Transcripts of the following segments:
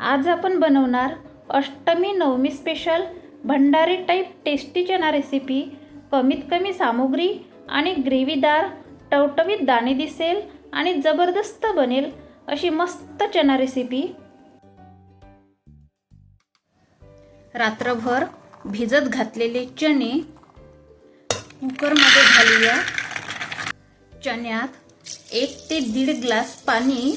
आज आपण बनवणार Ashtami Navami special Bhandari type tasty चना रेसिपी कमीत कमी सामुग्री आणि ग्रेव्हीदार टवटवीत दाणे दिसेल आणि जबरदस्त बनेल अशी मस्त चना रेसिपी रात्रभर भिजत घातलेले चणे कुकरमध्ये घालूया. चण्यात एक ते दीड ग्लास पाणी.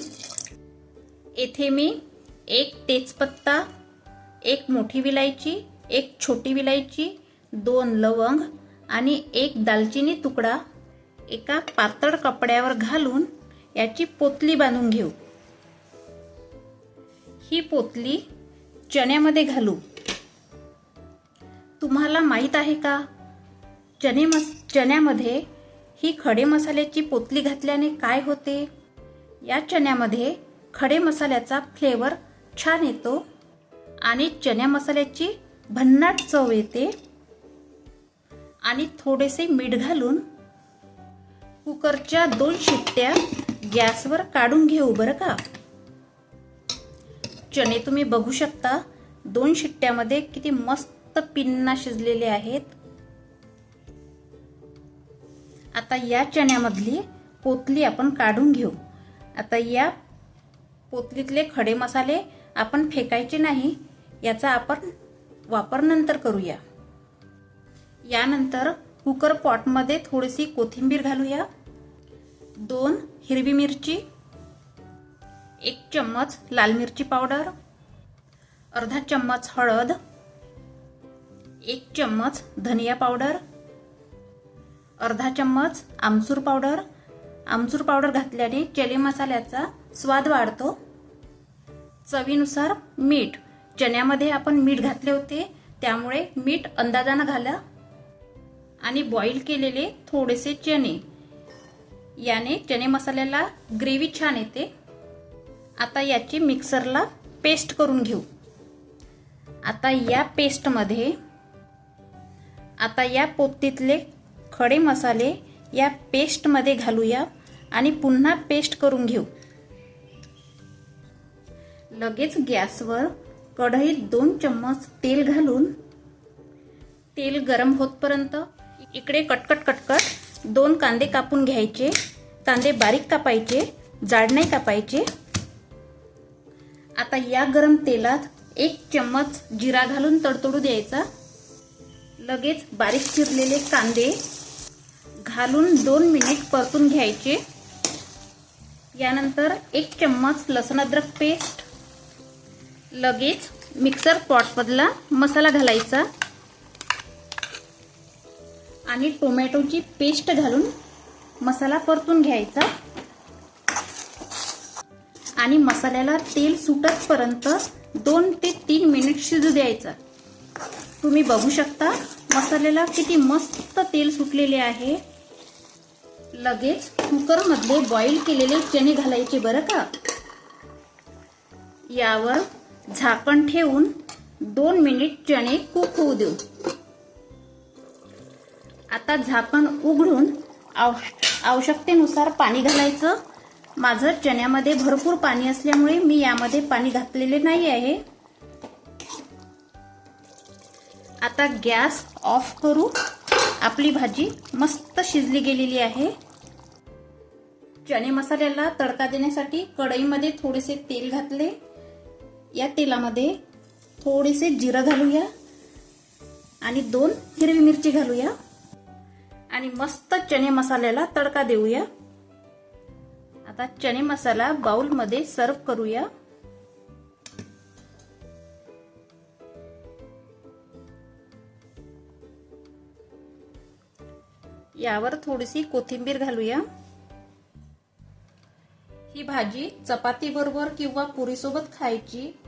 येथे मी एक तेजपत्ता एक मोठी विलायची एक छोटी विलायची दोन लवंग आणि एक दालचिनी तुकडा एका पातळ कपड्यावर घालून याची पोतली बांधून घेऊ. ही पोतली चण्यामध्ये घालू. तुम्हाला माहीत आहे का? चणे मस चण्यामध्ये ही खडे मसाल्याची पोतली घातल्याने काय होते? या चण्यामध्ये खडे मसाल्याचा फ्लेवर छान येतो. आणि चण्या मसाल्याची भन्नाट चव येते. आणि थोडेसे मीठ घालून कुकरच्या दोन शिट्ट्या गॅसवर काढून घेऊ बरं का? चणे तुम्ही बघू शकता दोन शिट्ट्यामध्ये किती मस्त पिन्ना शिजलेले आहेत. आता या चण्यामधली पोतली आपण काढून घेऊ. आता या पोतलीतले खडे मसाले आपण फेकायचे नाही याचा आपण वापर नंतर करूया. यानंतर कुकर पॉटमध्ये थोडीशी कोथिंबीर घालूया. दोन हिरवी मिरची एक चम्मच लाल मिरची पावडर अर्धा चम्मच हळद एक चम्मच धनिया पावडर अर्धा चम्मच आमचूर पावडर. आमचूर पावडर घातल्याने चले मसाल्याचा स्वाद वाढतो. चवीनुसार मीठ. चण्यामध्ये आपण मीठ घातले होते त्यामुळे मीठ अंदाजानं घाला. आणि बॉईल केलेले थोडेसे चणे. याने चणे मसाल्याला ग्रेव्ही छान येते. आता याची मिक्सरला पेस्ट करून घेऊ. आता या पेस्टमध्ये आता या पोतीतले खडे मसाले या पेस्टमध्ये घालूया आणि पुन्हा पेस्ट करून घेऊ. लगेच गॅसवर कढईत दोन चम्मच तेल घालून तेल गरम होतपर्यंत इकडे कटकट कटकट दोन कांदे कापून घ्यायचे कांदे बारीक कापायचे जाड नाही कापायचे. आता या गरम तेलात एक चम्मच जिरा घालून तडतडू द्यायचा. लगेच बारीक चिरलेले कांदे घालून दोन मिनिट परतून घ्यायचे. यानंतर एक चम्मच लसण अद्रक पेस्ट लगेच मिक्सर पॉटमधला मसाला घालायचा आणि टोमॅटोची पेस्ट घालून मसाला परतून घ्यायचा. आणि मसाल्याला तेल सुटतपर्यंत दोन ते तीन मिनिट शिजू द्यायचा. तुम्ही बघू शकता मसाल्याला किती मस्त तेल सुटलेले आहे. लगेच कुकरमध्ये बॉईल केलेले चणे घालायचे बरं का? यावर झाकण ठेवून दोन मिनिट चणे कुक होऊ देऊ. आता झाकण उघडून आव आवश्यकतेनुसार पाणी घालायचं. माझं चण्यामध्ये भरपूर पाणी असल्यामुळे मी यामध्ये पाणी घातलेले नाही आहे. आता गॅस ऑफ करू. आपली भाजी मस्त शिजली गेलेली आहे. चणे मसाल्याला तडका देण्यासाठी कढईमध्ये थोडेसे तेल घातले. या तेलामध्ये थोडेसे जिरं घालूया आणि दोन हिरवी मिरची घालूया. आणि मस्त चणे मसाल्याला तडका देऊया. आता चणे मसाला बाउलमध्ये सर्व करूया. यावर थोडीशी कोथिंबीर घालूया. ही भाजी चपाती बरोबर किंवा पुरीसोबत खायची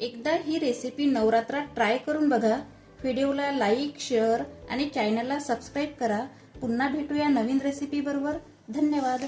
एकदा ही रेसिपी नवरात्रात ट्राय करून बघा. व्हिडिओला लाईक शेअर आणि चॅनलला सबस्क्राईब करा. पुन्हा भेटूया नवीन रेसिपी बरोबर. धन्यवाद.